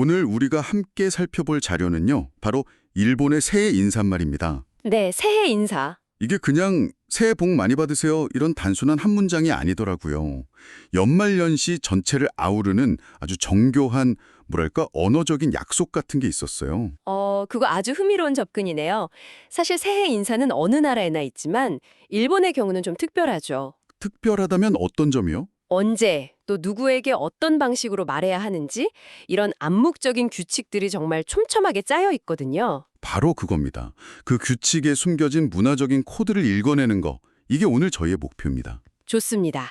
오늘 우리가 함께 살펴볼 자료는요. 바로 일본의 새해 인사말입니다. 네, 새해 인사. 이게 그냥 새해 복 많이 받으세요 이런 단순한 한 문장이 아니더라고요. 연말연시 전체를 아우르는 아주 정교한 뭐랄까 언어적인 약속 같은 게 있었어요. 어, 그거 아주 흥미로운 접근이네요. 사실 새해 인사는 어느 나라에나 있지만 일본의 경우는 좀 특별하죠. 특별하다면 어떤 점이요? 언제 또 누구에게 어떤 방식으로 말해야 하는지 이런 암묵적인 규칙들이 정말 촘촘하게 짜여 있거든요. 바로 그겁니다. 그 규칙에 숨겨진 문화적인 코드를 읽어내는 거. 이게 오늘 저희의 목표입니다. 좋습니다.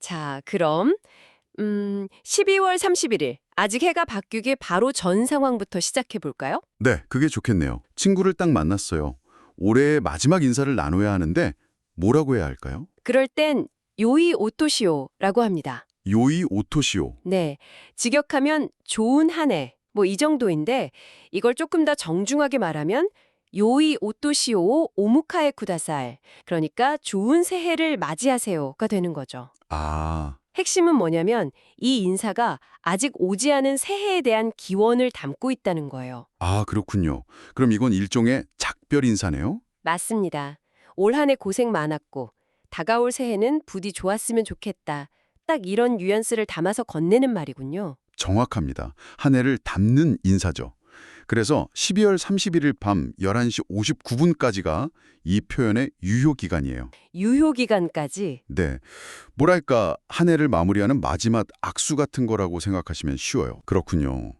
자, 그럼 음, 12월 31일 아직 해가 바뀌기 바로 전 상황부터 시작해 볼까요? 네, 그게 좋겠네요. 친구를 딱 만났어요. 올해의 마지막 인사를 나눠야 하는데 뭐라고 해야 할까요? 그럴 땐 요이 오토시오라고 합니다. 요이 오토시오. 네. 직역하면 좋은 한 해. 뭐 이 정도인데 이걸 조금 더 정중하게 말하면 요이 오토시오 오무카에 쿠다살. 그러니까 좋은 새해를 맞이하세요가 되는 거죠. 아, 핵심은 뭐냐면 이 인사가 아직 오지 않은 새해에 대한 기원을 담고 있다는 거예요. 아 그렇군요. 그럼 이건 일종의 작별 인사네요? 맞습니다. 올 한 해 고생 많았고 다가올 새해는 부디 좋았으면 좋겠다. 딱 이런 뉘앙스를 담아서 건네는 말이군요. 정확합니다. 한 해를 담는 인사죠. 그래서 12월 31일 밤 11시 59분까지가 이 표현의 유효 기간이에요. 유효 기간까지 네. 뭐랄까, 한 해를 마무리하는 마지막 악수 같은 거라고 생각하시면 쉬워요. 그렇군요.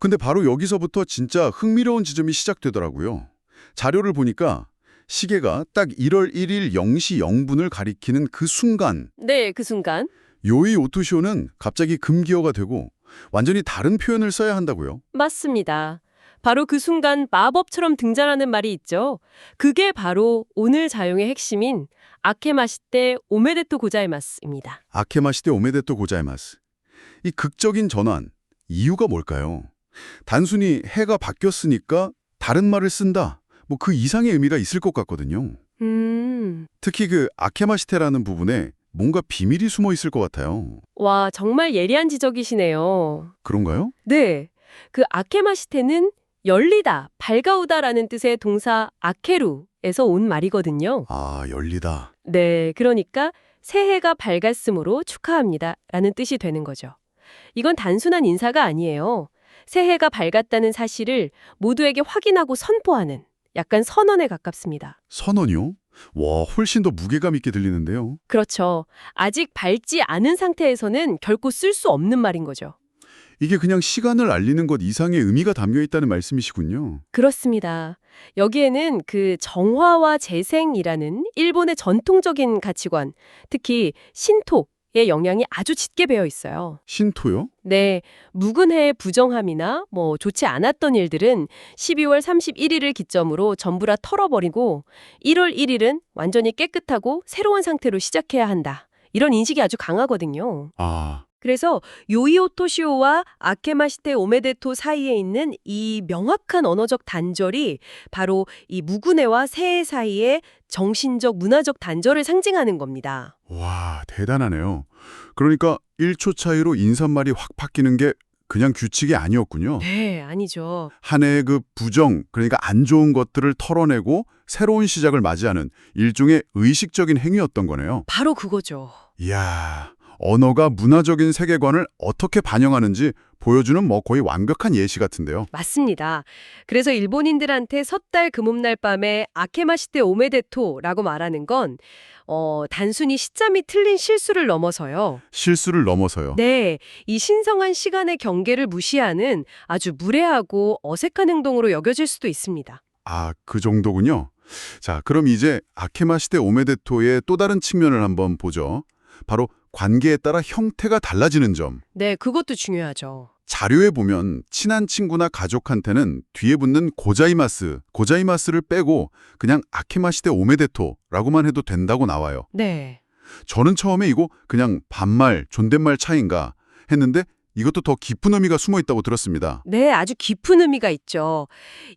근데 바로 여기서부터 진짜 흥미로운 지점이 시작되더라고요. 자료를 보니까 시계가 딱 1월 1일 0시 0분을 가리키는 그 순간 네, 그 순간. 요이 오토쇼는 갑자기 금기어가 되고 완전히 다른 표현을 써야 한다고요. 맞습니다. 바로 그 순간 마법처럼 등장하는 말이 있죠. 그게 바로 오늘 자용의 핵심인 아케마시테 오메데토 고자이마스입니다. 아케마시테 오메데토 고자이마스. 이 극적인 전환, 이유가 뭘까요? 단순히 해가 바뀌었으니까 다른 말을 쓴다. 뭐 그 이상의 의미가 있을 것 같거든요. 음, 특히 그 아케마시테라는 부분에 뭔가 비밀이 숨어 있을 것 같아요. 와, 정말 예리한 지적이시네요. 그런가요? 네, 그 아케마시테는 열리다, 밝아오다라는 뜻의 동사 아케루에서 온 말이거든요. 아, 열리다. 네, 그러니까 새해가 밝았으므로 축하합니다 라는 뜻이 되는 거죠. 이건 단순한 인사가 아니에요. 새해가 밝았다는 사실을 모두에게 확인하고 선포하는 약간 선언에 가깝습니다. 선언이요? 와, 훨씬 더 무게감 있게 들리는데요. 그렇죠. 아직 밝지 않은 상태에서는 결코 쓸 수 없는 말인 거죠. 이게 그냥 시간을 알리는 것 이상의 의미가 담겨 있다는 말씀이시군요. 그렇습니다. 여기에는 그 정화와 재생이라는 일본의 전통적인 가치관, 특히 신토의 영향이 아주 짙게 배어 있어요. 신토요? 네, 묵은 해의 부정함이나 뭐 좋지 않았던 일들은 12월 31일을 기점으로 전부 다 털어버리고 1월 1일은 완전히 깨끗하고 새로운 상태로 시작해야 한다. 이런 인식이 아주 강하거든요. 아, 그래서 요이오토시오와 아케마시테 오메데토 사이에 있는 이 명확한 언어적 단절이 바로 이 무근해와 새해 사이의 정신적 문화적 단절을 상징하는 겁니다. 와, 대단하네요. 그러니까 1초 차이로 인사말이 확 바뀌는 게 그냥 규칙이 아니었군요. 네, 아니죠. 한 해의 그 부정, 그러니까 안 좋은 것들을 털어내고 새로운 시작을 맞이하는 일종의 의식적인 행위였던 거네요. 바로 그거죠. 이야, 언어가 문화적인 세계관을 어떻게 반영하는지 보여주는 뭐 거의 완벽한 예시 같은데요. 맞습니다. 그래서 일본인들한테 섣달 금음날 밤에 아케마시테 오메데토라고 말하는 건 어, 단순히 시점이 틀린 실수를 넘어서요. 실수를 넘어서요. 네, 이 신성한 시간의 경계를 무시하는 아주 무례하고 어색한 행동으로 여겨질 수도 있습니다. 아, 그 정도군요. 자, 그럼 이제 아케마시테 오메데토의 또 다른 측면을 한번 보죠. 바로 관계에 따라 형태가 달라지는 점. 네, 그것도 중요하죠. 자료에 보면 친한 친구나 가족한테는 뒤에 붙는 고자이마스, 고자이마스를 빼고 그냥 아케마시테 오메데토라고만 해도 된다고 나와요. 네. 저는 처음에 이거 그냥 반말, 존댓말 차이인가 했는데 이것도 더 깊은 의미가 숨어 있다고 들었습니다. 네, 아주 깊은 의미가 있죠.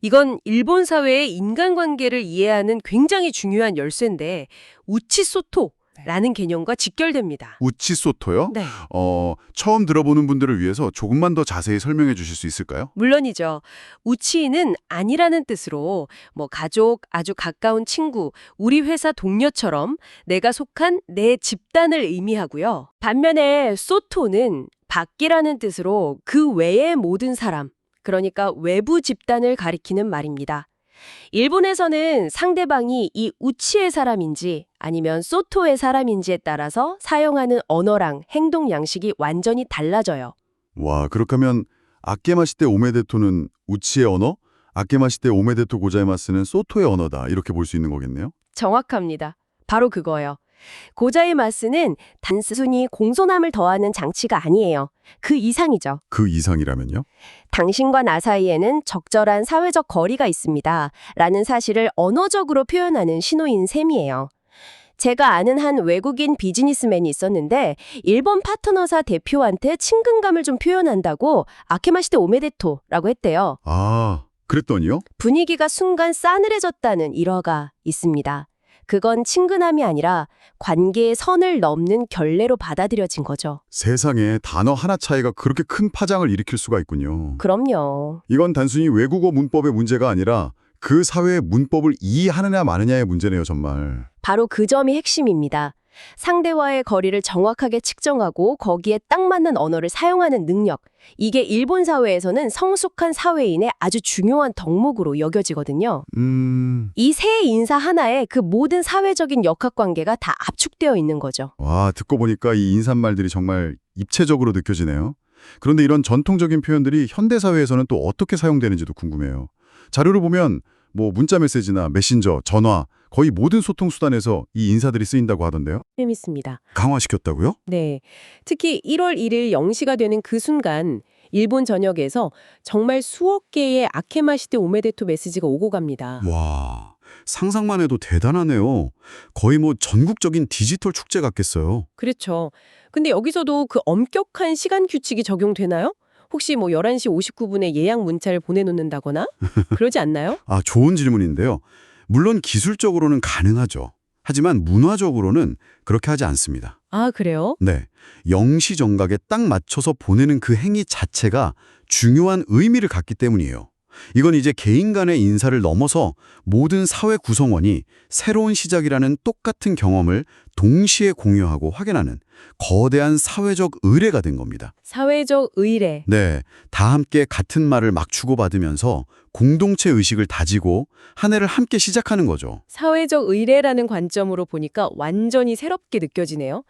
이건 일본 사회의 인간관계를 이해하는 굉장히 중요한 열쇠인데 우치소토, 라는 개념과 직결됩니다. 우치소토요? 네. 어, 처음 들어보는 분들을 위해서 조금만 더 자세히 설명해 주실 수 있을까요? 물론이죠. 우치는 아니라는 뜻으로 뭐 가족, 아주 가까운 친구, 우리 회사 동료처럼 내가 속한 내 집단을 의미하고요. 반면에 소토는 밖이라는 뜻으로 그 외의 모든 사람, 그러니까 외부 집단을 가리키는 말입니다. 일본에서는 상대방이 이 우치의 사람인지 아니면 소토의 사람인지에 따라서 사용하는 언어랑 행동 양식이 완전히 달라져요. 와, 그렇게 하면 아케마시테 오메데토는 우치의 언어, 아케마시테 오메데토 고자이마스는 소토의 언어다. 이렇게 볼 수 있는 거겠네요. 정확합니다. 바로 그거예요. 고자이마스는 단순히 공손함을 더하는 장치가 아니에요. 그 이상이죠. 그 이상이라면요? 당신과 나 사이에는 적절한 사회적 거리가 있습니다. 라는 사실을 언어적으로 표현하는 신호인 셈이에요. 제가 아는 한 외국인 비즈니스맨이 있었는데 일본 파트너사 대표한테 친근감을 좀 표현한다고 아케마시테 오메데토라고 했대요. 아, 그랬더니요? 분위기가 순간 싸늘해졌다는 일화가 있습니다. 그건 친근함이 아니라 관계의 선을 넘는 결례로 받아들여진 거죠. 세상에 단어 하나 차이가 그렇게 큰 파장을 일으킬 수가 있군요. 그럼요. 이건 단순히 외국어 문법의 문제가 아니라 그 사회의 문법을 이해하느냐 마느냐의 문제네요, 정말. 바로 그 점이 핵심입니다. 상대와의 거리를 정확하게 측정하고 거기에 딱 맞는 언어를 사용하는 능력. 이게 일본 사회에서는 성숙한 사회인의 아주 중요한 덕목으로 여겨지거든요. 음... 이 세 인사 하나에 그 모든 사회적인 역학관계가 다 압축되어 있는 거죠. 와, 듣고 보니까 이 인사말들이 정말 입체적으로 느껴지네요. 그런데 이런 전통적인 표현들이 현대사회에서는 또 어떻게 사용되는지도 궁금해요. 자료를 보면 뭐 문자 메시지나 메신저, 전화, 거의 모든 소통 수단에서 이 인사들이 쓰인다고 하던데요. 재밌습니다. 강화시켰다고요? 네. 특히 1월 1일 0시가 되는 그 순간 일본 전역에서 정말 수억 개의 아케마시테 오메데토 메시지가 오고 갑니다. 와, 상상만 해도 대단하네요. 거의 뭐 전국적인 디지털 축제 같겠어요. 그렇죠. 근데 여기서도 그 엄격한 시간 규칙이 적용되나요? 혹시 뭐 11시 59분에 예약 문자를 보내놓는다거나? 그러지 않나요? 아, 좋은 질문인데요. 물론 기술적으로는 가능하죠. 하지만 문화적으로는 그렇게 하지 않습니다. 아, 그래요? 네. 영시 정각에 딱 맞춰서 보내는 그 행위 자체가 중요한 의미를 갖기 때문이에요. 이건 이제 개인 간의 인사를 넘어서 모든 사회 구성원이 새로운 시작이라는 똑같은 경험을 동시에 공유하고 확인하는 거대한 사회적 의례가 된 겁니다. 사회적 의례. 네, 다 함께 같은 말을 막 주고받으면서 공동체 의식을 다지고 한 해를 함께 시작하는 거죠. 사회적 의례라는 관점으로 보니까 완전히 새롭게 느껴지네요.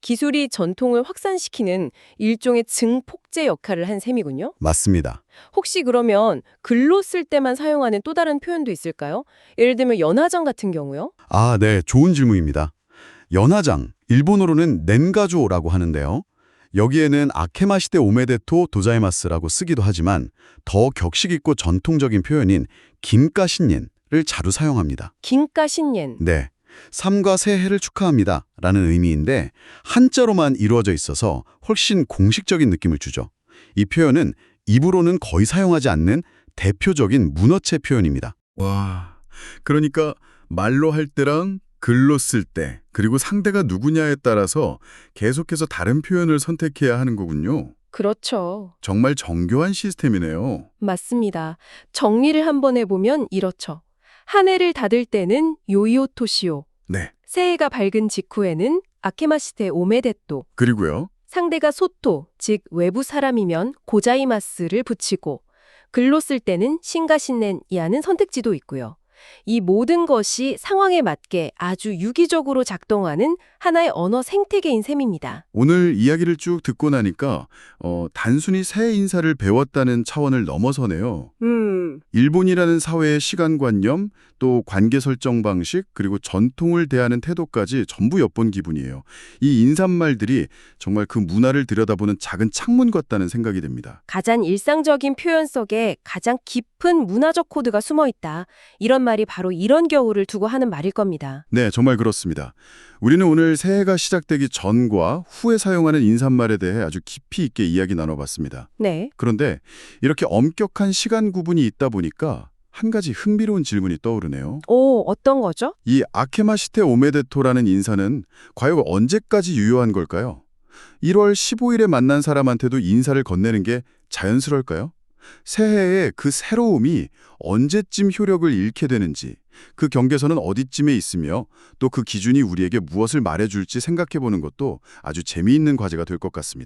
기술이 전통을 확산시키는 일종의 증폭제 역할을 한 셈이군요. 맞습니다. 혹시 그러면 글로 쓸 때만 사용하는 또 다른 표현도 있을까요? 예를 들면 연화장 같은 경우요? 아, 네, 좋은 질문입니다. 연화장, 일본어로는 넨가조라고 하는데요. 여기에는 아케마시테 오메데토 도자이마스라고 쓰기도 하지만 더 격식 있고 전통적인 표현인 김가신옌을 자주 사용합니다. 긴가신옌. 네, 삼과 새해를 축하합니다 라는 의미인데 한자로만 이루어져 있어서 훨씬 공식적인 느낌을 주죠. 이 표현은 입으로는 거의 사용하지 않는 대표적인 문어체 표현입니다. 와, 그러니까 말로 할 때랑 글로 쓸 때, 그리고 상대가 누구냐에 따라서 계속해서 다른 표현을 선택해야 하는 거군요. 그렇죠. 정말 정교한 시스템이네요. 맞습니다. 정리를 한번 해보면 이렇죠. 한 해를 닫을 때는 요이오토시오. 네. 새해가 밝은 직후에는 아케마시테 오메데토. 그리고요. 상대가 소토, 즉 외부 사람이면 고자이마스를 붙이고 글로 쓸 때는 신가신넨이하는 선택지도 있고요. 이 모든 것이 상황에 맞게 아주 유기적으로 작동하는 하나의 언어 생태계인 셈입니다. 오늘 이야기를 쭉 듣고 나니까 어, 단순히 새 인사를 배웠다는 차원을 넘어서네요. 음, 일본이라는 사회의 시간관념, 또 관계 설정 방식, 그리고 전통을 대하는 태도까지 전부 엿본 기분이에요. 이 인사말들이 정말 그 문화를 들여다보는 작은 창문 같다는 생각이 듭니다. 가장 일상적인 표현 속에 가장 깊은 문화적 코드가 숨어 있다. 이런 말이 바로 이런 겨울을 두고 하는 말일 겁니다. 네, 정말 그렇습니다. 우리는 오늘 새해가 시작되기 전과 후에 사용하는 인사말에 대해 아주 깊이 있게 이야기 나눠봤습니다. 네. 그런데 이렇게 엄격한 시간 구분이 있다 보니까 한 가지 흥미로운 질문이 떠오르네요. 오, 어떤 거죠? 이 아케마시테 오메데토라는 인사는 과연 언제까지 유효한 걸까요? 1월 15일에 만난 사람한테도 인사를 건네는 게 자연스러울까요? 새해에 그 새로움이 언제쯤 효력을 잃게 되는지, 그 경계선은 어디쯤에 있으며 또 그 기준이 우리에게 무엇을 말해줄지 생각해보는 것도 아주 재미있는 과제가 될 것 같습니다.